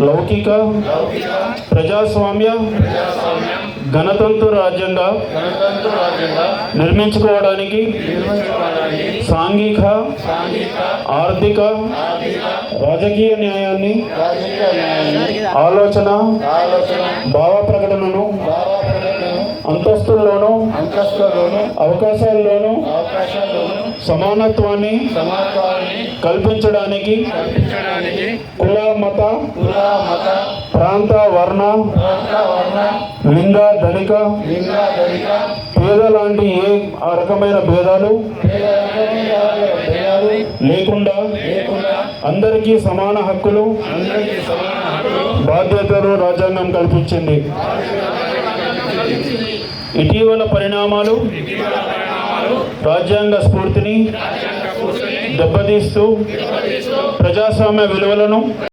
లౌకిక ప్రజాస్వామ్య గణతంత్ర రాజ్యంగా నిర్మించుకోవడానికి సాంఘిక ఆర్థిక రాజకీయ న్యాయాన్ని ఆలోచన భావ ప్రకటనను అంతస్తుల్లోనూ అవకాశాల్లోను సమానత్వాన్ని సమానత్వాన్ని కల్పించడానికి కల్పించడానికి కుల మత కుల మత ప్రాంత వర్ణ ప్రాంత వర్ణ లింగ ధనిక పేద లాంటి ఏ ఆ రకమైన భేదాలు లేకుండా అందరికీ సమాన హక్కులు బాధ్యతలు రాజ్యాంగం కల్పించింది. ఇటీవల పరిణామాలు రాజ్యాంగ స్ఫూర్తిని దెబ్బతీస్తూ ప్రజాస్వామ్య విలువలను